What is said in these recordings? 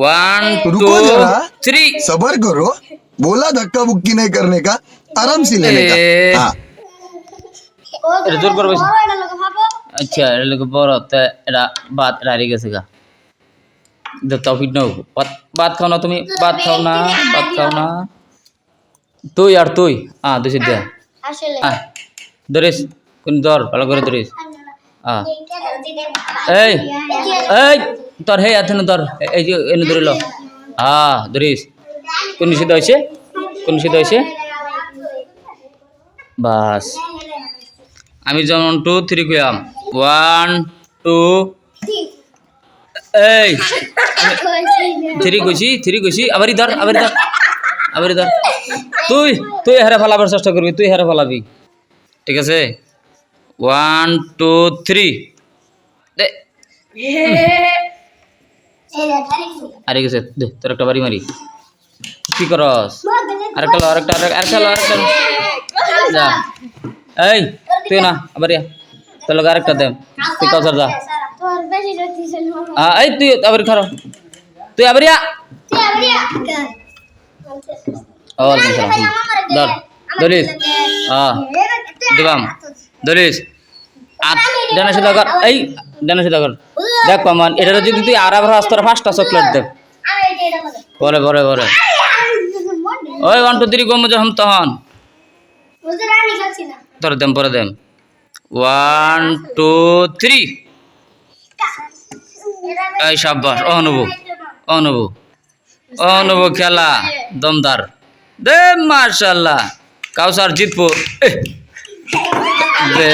One रुको three सबर करो। बोला धक्का बुक्की नहीं करने का आराम से लेने का। हाँ। ज़ोर पर बस अच्छा लोग बड़ होता बात रारी कैसे का। जब तौफीक ना बात बात खाओ ना तुम्हें। बात खाओ ना बात खाओ ना। তুই আর তুই আ দুই সিদ্ধ আ ধরিস কোন ধর ভালো করে ধরিস আ এই এই তোর, হে ধর এ- এই যে, এনে ধরিল আ ধরিস। কোন নিষিদ্ধ হয়েছে? কোন নিষিদ্ধ হয়েছে? বাস। আমি যেমন টু, থ্রি খুয়াম ওয়ান, টু। এই। থ্রি কইছি থ্রি কইছি। আবার ধর আবার ধর আবার ধর। তুই তুই হারে ফেলাবার চেষ্টা করবি, তুই হারে ফেলাবি। ঠিক আছে? One, two, three. দে। আরে গেছে, দে, তোর একটা বাড়ি মারি। কি করস? আরেকটা লো, আরেকটা আরেকটা আরেকটা লো আরেকটা লো। যা। এই, তুই না, আবার ইয়া। তোর লোক আরেকটা দে তুই কাউসার যা তোর বেশি রতিছিল হ্যাঁ এই, তুই আবার খারো। তুই আবার ইয়া। তুই আবরিয়া ওয়ালাইকুম সালাম। হুম। ধর। দলিস হ্যাঁ দিবাম। দলিস আত ডানা সিধা কর। এই, ডানা সিধা কর। দেখ কমন এটা যদি তুই আর আবার আস্তর পাঁচটা চকলেট দে। বলে বলে বলে ওই টু দি গম যখন তখন ধরে দেম, পরে দেম। ওয়ান টু থ্রি এই সাব্বাস অনুভব অনুভব অনুভব খেলা, দমদার। দে মার্শাল্লাহ কাউসার জিতবো। দে,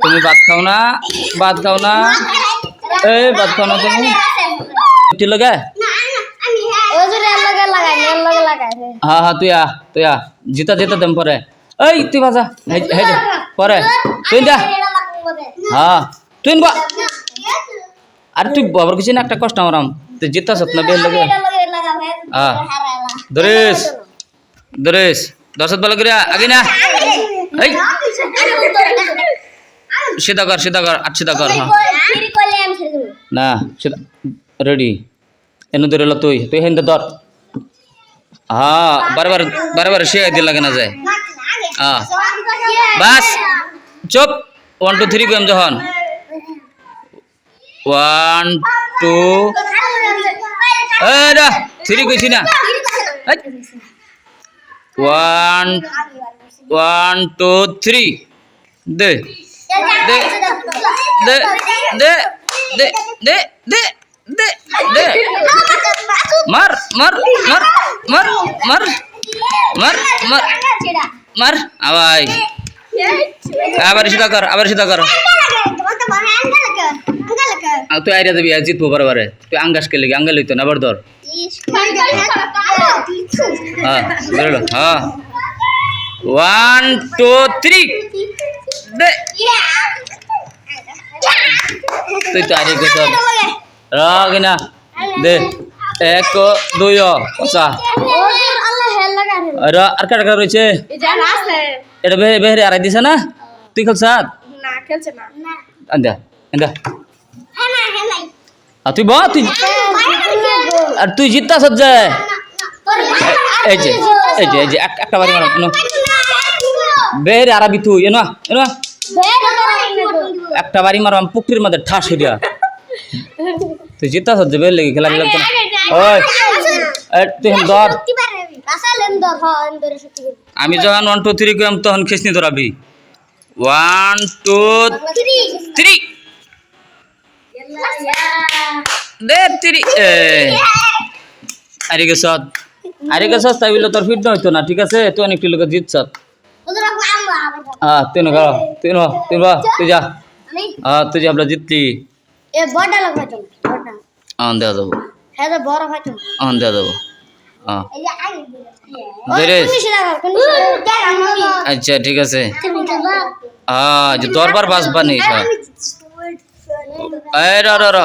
তুমি ভাত খাও না, ভাত খাও না। এই ভাত খাও না তুমি? ঠিক লাগে হ্যাঁ হ্যাঁ তুই আ তুই আ জিতা জিতা দেম পরে। এই তুই বাজা হেই পরে। তুই যা হ্যাঁ তুই বা আর তুই বাবার কিছু না একটা কষ্ট আমারাম তুই জিতা সত বের লাগে। হ্যাঁ দরেশ দরেশ দর্শক ভালো করে আগে না। এই। সেটা কর সেটা কর আর সেটা কর হ্যাঁ না সেটা রেডি। এনে ধরে লো তুই তুই হেন্দে ধর। হ্যাঁ বারবার বারবার সে আই দিলা কেন যায়। হ্যাঁ বাস চুপ। ওয়ান টু থ্রি কম যখন। ওয়ান টু থ্রি কইছি না। ওয়ান ওয়ান টু থ্রি দে। দে দে দে দে দে দে দে দে মার মার মার মার মার মার মার মার আবাই আবার সিধা কর আবার সিধা কর আ, তুই আইরা দেবি জিতবো বারবারে তুই আঙ্গাস কে লেগে আঙ্গাল লইতো না আবার ধর হ্যাঁ বেরোলো হ্যাঁ ওয়ান টু থ্রি দে তুই তো আরে গেছ রাগিনা দে। এক দুই পচা। আর আর কাটা রয়েছে? এটা বেহে বেহরে আড়াই দিছে না? তুই খেলছ? আন্দা আন্দা আর তুই বা তুই আর তুই জিততা সজ্জা এই যে এই যে এই যে এক- একটা বাড়ি মারো নো বেহরে আরাবি তুই এনো এনো। একটা বাড়ি মারো আমি পুকুরের মধ্যে ঠাস হইয়া তুই জিততা সজ্জা বের লেগে খেলা খেলা ওই তুই ধর। আমি যখন ওয়ান টু থ্রি কম তখন খিসনি ধরাবি ওয়ান টু থ্রি থ্রি আরে গেছ আরে গেছ তাই বলে তোর ফিট হইতো না ঠিক আছে? তুই অনেকটি লোক জিতছ हा तीन घाल तीन हो तीन बा तुझ्या हा तुझी आपल्या जितली ए बडा लग भाई तुम बडा आ द्या दो है तो बोर भाई तुम हाँ द्या दो हाँ দরেশ আচ্ছা ঠিক আছে. হ্যাঁ যে দরবার বাসবা নেই रा रा র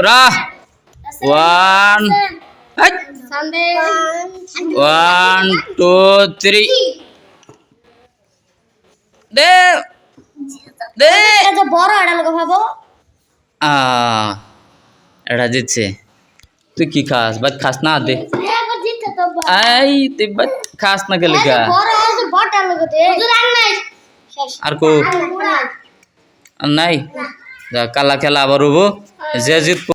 র ওয়ান वन टू थ्री দে দে আ এটা জিতছে তুই কি খাস বাট খাস না দে আই তুই বাট খাস না গেলে গা আর কো নাই কালা খেলা আবার হব যে জিতবো